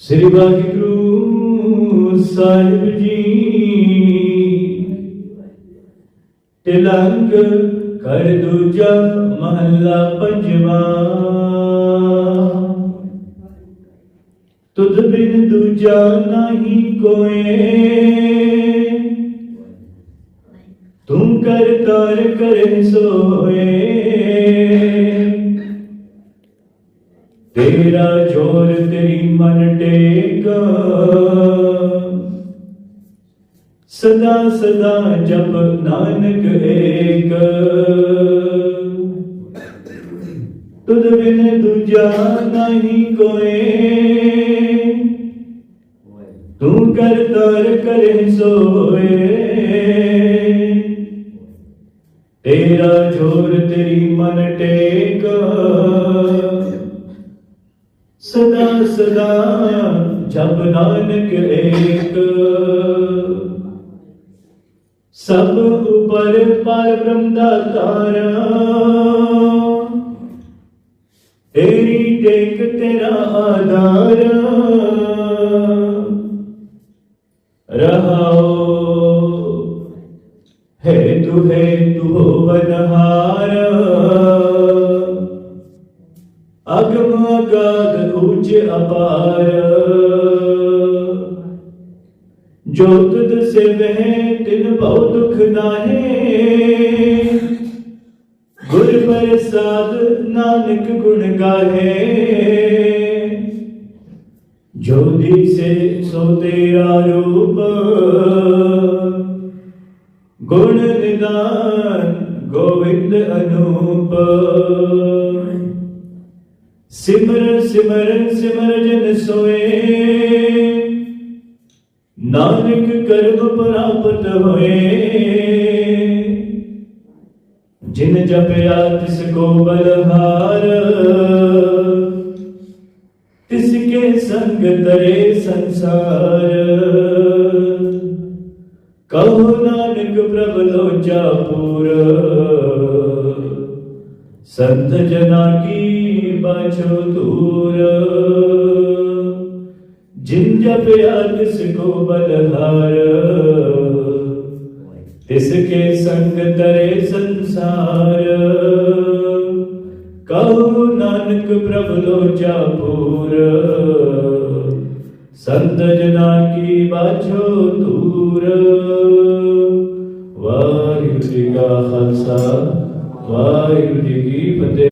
ਸ੍ਰੀ ਵਾਹਿਗੁਰੂ ਸਾਹਿਬ ਜੀ। ਤਿਲੰਗ ਕਰ ਦੂਜਾ ਮਹੱਲਾ ਪੰਜਵਾ। ਤੁਧ ਬਿਨ ਦੂਜਾ ਨਹੀਂ ਕੋਏ। ਤੂੰ ਕਰ ਤਾਰ ਕਰੇ ਸੋਏ। ਤੇਰਾ ਜੋਰ ਤੇਰੀ ਮਨ ਟੇਕ। ਸਦਾ ਸਦਾ ਜਪ ਨਾਨਕ ਏਕ। ਤੁਧ ਬਿਨ ਦੂਜਾ ਨਹੀਂ ਕੋਏ। ਤੂੰ ਕਰ ਤਰ ਕਰੇ ਸੋਏ। ਤੇਰਾ ਜੋਰ ਤੇਰੀ ਮਨ ਟੇਕ। ਸਦਾ ਸਦਾ ਜਪ ਨਾਨਕ ਏਕ। ਸਭ ਉਪਰ ਪਰ ਬ੍ਰਹਮ ਦਾ ਤਾਰਾ। ਤੇਰੀ ਟੇਕ ਤੇਰਾ ਆਧਾਰ। ਰਹਾਓ ਅਗਮ ਅਗਾਧ ਉੱਚ ਅਪਾਰ ਜੋ ਤੁਧ ਸੇ ਤਿਨ ਭਉ ਦੁਖ ਨਾਹੇ। ਗੁਰ ਪ੍ਰਸਾਦ ਨਾਨਕ ਗੁਣ ਗਾਹੇ। ਜੋ ਦਿਸੇ, ਸੋ ਤੇਰਾ ਰੂਪ। ਗੁਣ ਨਿਦਾਨ, ਗੋਵਿੰਦ ਅਨੂਪ। ਸਿਮਰ ਸਿਮਰ ਸਿਮਰ ਜਨ ਸੋਏ। ਨਾਨਕ ਕਰਮ ਪ੍ਰਾਪਤ ਹੋਏ। ਜਿਨ ਜਪਿਆ ਤਿਸ ਕੋ ਬਲਹਾਰ ਤਿਸ ਕੇ ਸੰਗ ਤਰੇ ਸੰਸਾਰ। ਕਹੋ ਨਾਨਕ ਪ੍ਰਭ ਲੋਚਾ ਪੂਰ। ਸੰਤ ਜਨਾ ਕੀ ਬਾਛੋ ਦੂਰ? ਜਿਨ ਜਪਿਆ ਤਿਸ ਕੋ ਬਲਹਾਰ। ਤਿਸ ਕੇ ਸੰਗ ਤਰੇ ਸੰਸਾਰ। ਕਹੋ ਨਾਨਕ ਪ੍ਰਭ ਲੋਚਾ ਪੂਰ ਸੰਤ ਜਨਾ ਕੀ ਬਾਛੋ ਦੂਰ? ਵਾਹਿਗੁਰੂ ਕਾ ਖਾਲਸਾ। ਵਾਹਿਗੁਰੂ ਜੀ ਕੀ ਫਤਿਹ।